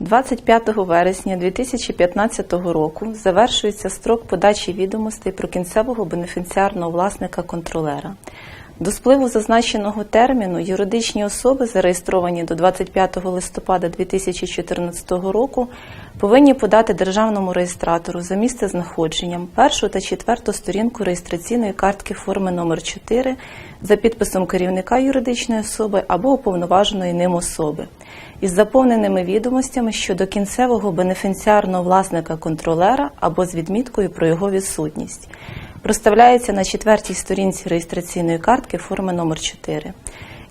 25 вересня 2015 року завершується строк подачі відомостей про кінцевого бенефіціарного власника контролера. До спливу зазначеного терміну юридичні особи, зареєстровані до 25 листопада 2014 року, повинні подати державному реєстратору за місце знаходженням першу та четверту сторінку реєстраційної картки форми номер 4 за підписом керівника юридичної особи або уповноваженої ним особи із заповненими відомостями щодо кінцевого бенефіціарного власника контролера або з відміткою про його відсутність. Проставляється на четвертій сторінці реєстраційної картки форми номер 4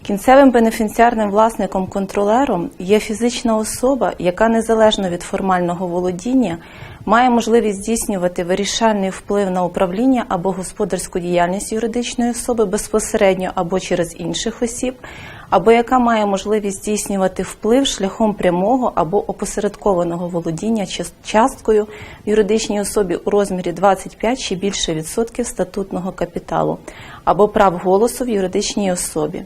Кінцевим бенефіціарним власником контролером є фізична особа, яка незалежно від формального володіння має можливість здійснювати вирішальний вплив на управління або господарську діяльність юридичної особи безпосередньо або через інших осіб, або яка має можливість здійснювати вплив шляхом прямого або опосередкованого володіння часткою в юридичній особі у розмірі 25 чи більше відсотків статутного капіталу або прав голосу в юридичній особі.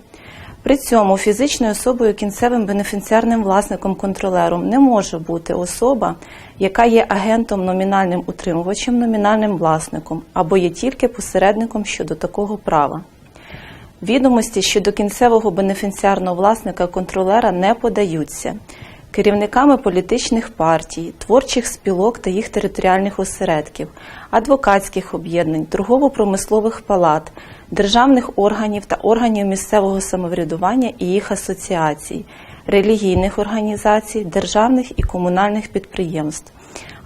При цьому фізичною особою кінцевим бенефіціарним власником контролером не може бути особа, яка є агентом номінальним утримувачем, номінальним власником або є тільки посередником щодо такого права. Відомості щодо кінцевого бенефіціарного власника контролера не подаються керівниками політичних партій, творчих спілок та їх територіальних осередків, адвокатських об'єднань, торгово-промислових палат, державних органів та органів місцевого самоврядування і їх асоціацій, релігійних організацій, державних і комунальних підприємств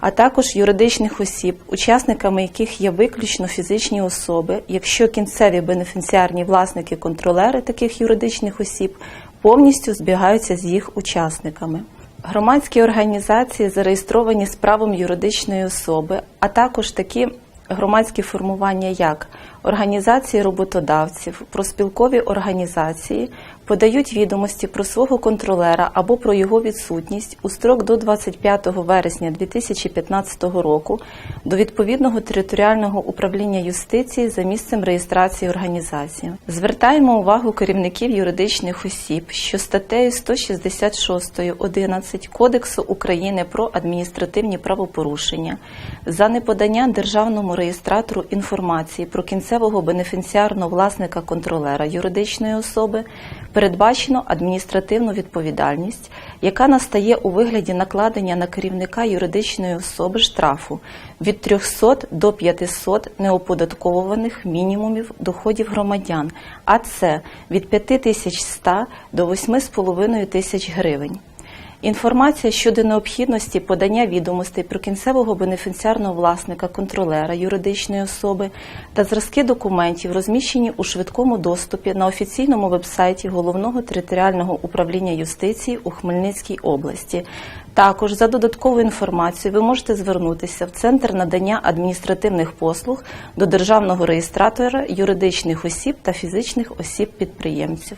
а також юридичних осіб, учасниками яких є виключно фізичні особи, якщо кінцеві бенефіціарні власники контролери таких юридичних осіб повністю збігаються з їх учасниками. Громадські організації зареєстровані з правом юридичної особи, а також такі громадські формування, як організації роботодавців, проспілкові організації подають відомості про свого контролера або про його відсутність у строк до 25 вересня 2015 року до відповідного територіального управління юстиції за місцем реєстрації організації. Звертаємо увагу керівників юридичних осіб, що статтею 166.11 Кодексу України про адміністративні правопорушення за неподання державному реєстратору інформації про кінцевого бенефіціарного власника контролера юридичної особи передбачено адміністративну відповідальність, яка настає у вигляді накладення на керівника юридичної особи штрафу від 300 до 500 неоподатковуваних мінімумів доходів громадян, а це від 5100 до 8,5 тисяч гривень. Інформація щодо необхідності подання відомостей про кінцевого бенефіціарного власника контролера юридичної особи та зразки документів розміщені у швидкому доступі на офіційному вебсайті головного територіального управління юстиції у Хмельницькій області. Також за додатковою інформацією ви можете звернутися в центр надання адміністративних послуг до державного реєстратора юридичних осіб та фізичних осіб підприємців.